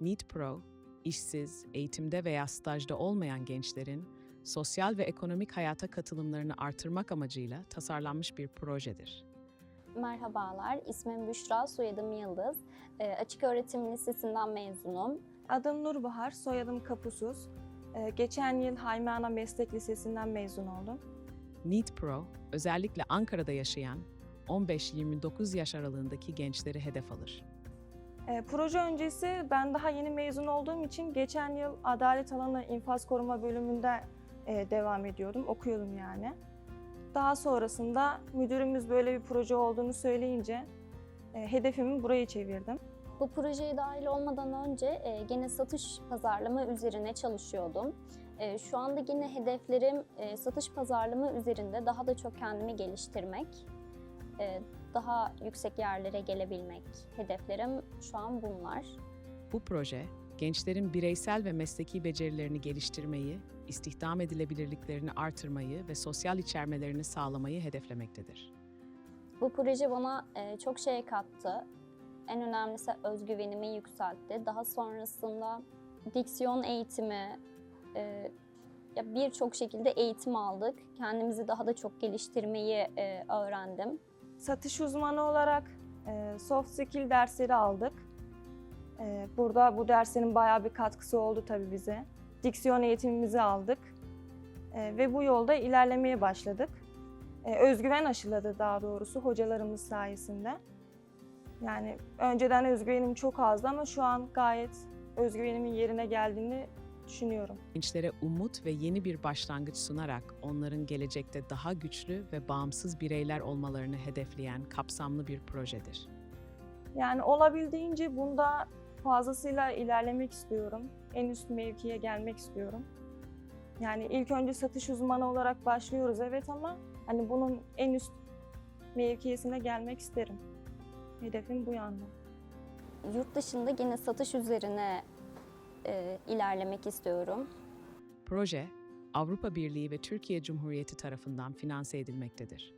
Need Pro, işsiz, eğitimde veya stajda olmayan gençlerin sosyal ve ekonomik hayata katılımlarını artırmak amacıyla tasarlanmış bir projedir. Merhabalar, ismim Büşra, soyadım Yıldız. Ee, Açık Öğretim Lisesi'nden mezunum. Adım Nurbahar, soyadım Kapusuz. Ee, geçen yıl Haymana Meslek Lisesi'nden mezun oldum. Need Pro, özellikle Ankara'da yaşayan 15-29 yaş aralığındaki gençleri hedef alır. Ee, proje öncesi ben daha yeni mezun olduğum için geçen yıl Adalet Alanı İnfaz Koruma bölümünde e, devam ediyordum, okuyordum yani. Daha sonrasında müdürümüz böyle bir proje olduğunu söyleyince e, hedefimi buraya çevirdim. Bu projeye dahil olmadan önce e, gene satış pazarlama üzerine çalışıyordum. E, şu anda yine hedeflerim e, satış pazarlama üzerinde daha da çok kendimi geliştirmek, daha yüksek yerlere gelebilmek. Hedeflerim şu an bunlar. Bu proje, gençlerin bireysel ve mesleki becerilerini geliştirmeyi, istihdam edilebilirliklerini artırmayı ve sosyal içermelerini sağlamayı hedeflemektedir. Bu proje bana e, çok şey kattı. En önemlisi özgüvenimi yükseltti. Daha sonrasında diksiyon eğitimi, e, ya birçok şekilde eğitim aldık. Kendimizi daha da çok geliştirmeyi e, öğrendim. Satış uzmanı olarak e, soft skill dersleri aldık. E, burada bu derslerin bayağı bir katkısı oldu tabii bize. Diksiyon eğitimimizi aldık E, ve bu yolda ilerlemeye başladık. Özgüven aşıladı daha doğrusu hocalarımız sayesinde. Yani önceden özgüvenim çok azdı ama şu an gayet özgüvenimin yerine geldiğini düşünüyorum. Gençlere umut ve yeni bir başlangıç sunarak onların gelecekte daha güçlü ve bağımsız bireyler olmalarını hedefleyen kapsamlı bir projedir. Yani olabildiğince bunda fazlasıyla ilerlemek istiyorum. En üst mevkiye gelmek istiyorum. Yani ilk önce satış uzmanı olarak başlıyoruz evet ama hani bunun en üst mevkiyesine gelmek isterim. Hedefim bu yanda. Yurt dışında yine satış üzerine e, ilerlemek istiyorum. Proje, Avrupa Birliği ve Türkiye Cumhuriyeti tarafından finanse edilmektedir.